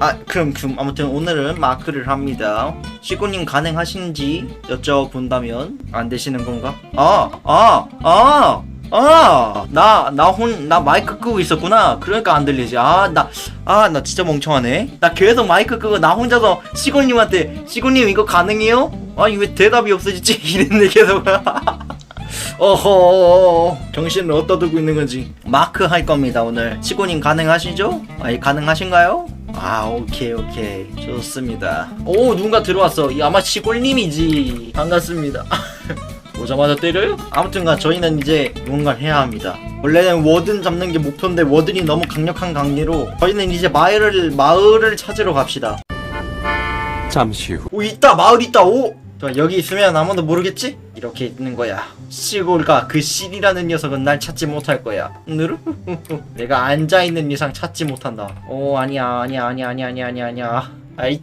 아 그럼 그럼 아무튼 오늘은 마크를 합니다. 시고님 가능하신지 여쭤본다면 안 되시는 건가? 아 아 아 아 나 나 혼 나 마이크 끄고 있었구나. 그러니까 안 들리지. 아 나 아 나 진짜 멍청하네. 나 계속 마이크 끄고 나 혼자서 시고님한테 시고님 이거 가능해요? 아니 왜 대답이 없어지지? 이랬는데 계속. 어허. 정신을 어디다 두고 있는 건지. 마크 할 겁니다 오늘. 시고님 가능하시죠? 아예 가능하신가요? 아 오케이 오케이. 좋습니다. 오 누군가 들어왔어. 이 아마 시골님이지. 반갑습니다. 오자마자 때려요? 아무튼간 저희는 이제 무언가를 해야 합니다. 원래는 워든 잡는 게 목표인데 워든이 너무 강력한 강리로 저희는 이제 마을을 마을을 찾으러 갑시다. 잠시 후. 오 있다. 마을 있다. 오 자, 여기 있으면 아무도 모르겠지? 이렇게 있는 거야. 시골가 그 실이라는 녀석은 날 찾지 못할 거야. 느르? 내가 앉아 있는 이상 찾지 못한다. 오 아니야 아니야 아니야 아니야 아니야 아니야 아니야. 아이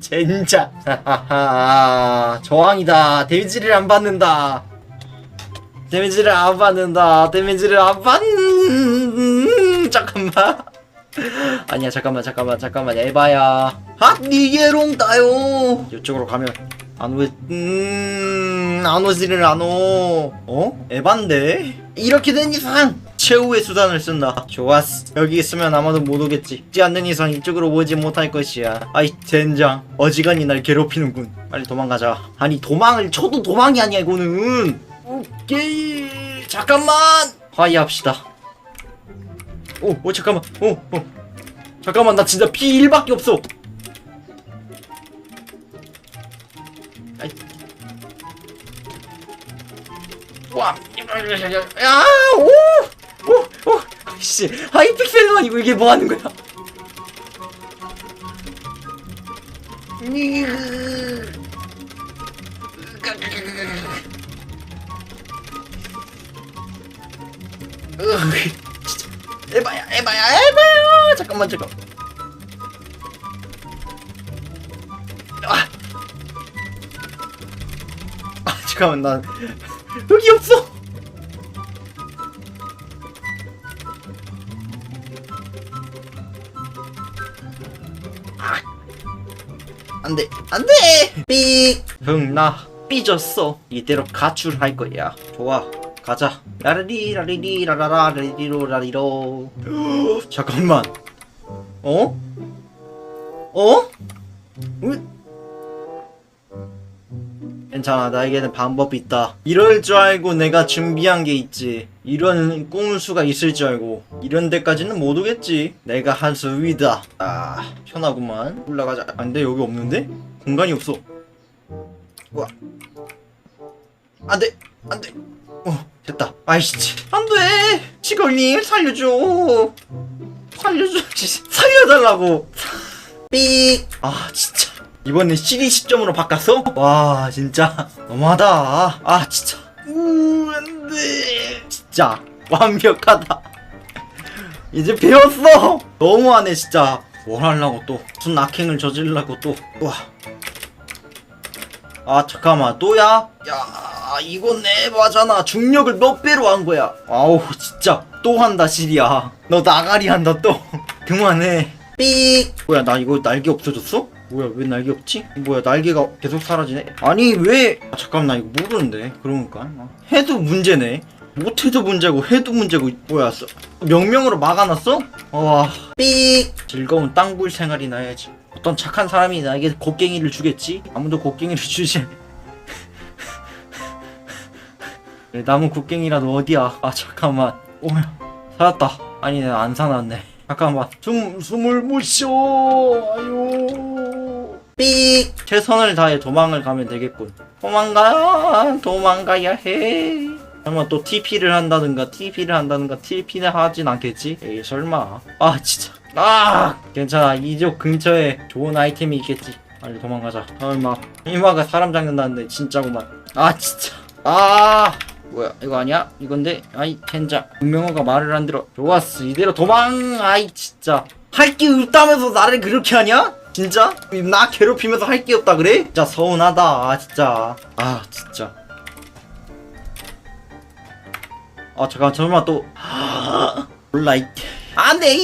하하하 저항이다. 데미지를 안 받는다. 데미지를 안 받는다. 데미지를 안 받... 잠깐만. 아니야 잠깐만 잠깐만 잠깐만. 에바야. 핫 니게롱 따요. 이쪽으로 가면 안 오, 음, 안 오지를 안 오. 어? 에반데? 이렇게 된 이상 최후의 수단을 쓴다. 좋았어. 여기 있으면 아마도 못 오겠지. 지 않는 이상 이쪽으로 오지 못할 것이야. 아이 젠장. 어지간히 날 괴롭히는군. 빨리 도망가자. 아니 도망을 쳐도 도망이 아니야 이거는. 오케이. 잠깐만. 화해합시다. 오, 오 잠깐만. 오, 오. 잠깐만 나 진짜 피 1밖에 없어. 와, 야, 오, 오, 오, 씨, 하이픽셀만 이거 이게 뭐 하는 거야? 에바야, 에바야, 에바야. 잠깐만, 잠깐. 아, 아 잠깐만 난 여기 없어. 아, 안돼 안돼 삑 흥나 삐졌어 이대로 가출할 거야 좋아 가자 라리리 라리리 라라라 라리리로 라리로 잠깐만 어? 어? 응? 괜찮아 나에게는 방법이 있다. 이럴 줄 알고 내가 준비한 게 있지. 이런 꿈을 수가 있을 줄 알고. 이런 데까지는 못 오겠지. 내가 한수 위다. 아 편하구만. 올라가자. 아, 근데 여기 없는데? 공간이 없어. 와. 안돼 안돼. 어 됐다. 아이씨 안돼. 시골님 살려줘. 살려줘. 살려달라고. 삑아 진짜 이번엔 CD 10점으로 바꿨어? 와 진짜. 너무하다. 아 진짜. 우 안돼. 진짜. 완벽하다. 이제 배웠어. 너무하네 진짜. 뭘 하려고 또. 무슨 악행을 저지르려고 또와아 잠깐만. 또야? 야 이건 에바잖아. 중력을 몇 배로 한 거야? 아우 진짜. 또 한다 시리야. 너 나가리 한다 또. 그만해. 삑 뭐야 나 이거 날개 없어졌어? 뭐야 왜 날개 없지? 뭐야 날개가 계속 사라지네? 아니 왜? 아, 잠깐만 나 이거 모르는데. 그러니까. 아, 해도 문제네. 못해도 문제고 해도 문제고 뭐야 써- 명명으로 막아놨어? 와삑 즐거운 땅굴 생활이나 해야지. 어떤 착한 사람이 나에게 곡괭이를 주겠지? 아무도 곡괭이를 주지 나무 곡괭이라도 어디야? 아 잠깐만. 오야 살았다. 아니 내가 안 살았네. 잠깐만. 숨 숨을 못 쉬어. 아유 삑 최선을 다해 도망을 가면 되겠군. 도망가 도망가야 해. 설마 또 TP를 한다든가 TP를 한다든가 TP는 하진 않겠지? 에이 설마. 아 진짜. 아 괜찮아. 이쪽 근처에 좋은 아이템이 있겠지. 빨리 도망가자. 설마. 이마가 사람 잡는다는데 진짜구만. 아 진짜. 아 뭐야. 이거 아니야? 이건데? 아이 젠장. 분명호가 말을 안 들어. 좋았어. 이대로 도망. 아이 진짜. 할 게 없다면서 나를 그렇게 하냐? 진짜? 나 괴롭히면서 할 게 없다 그래? 진짜 서운하다. 아 진짜. 아 진짜. 아 잠깐 설마 또. 몰라 이. 안돼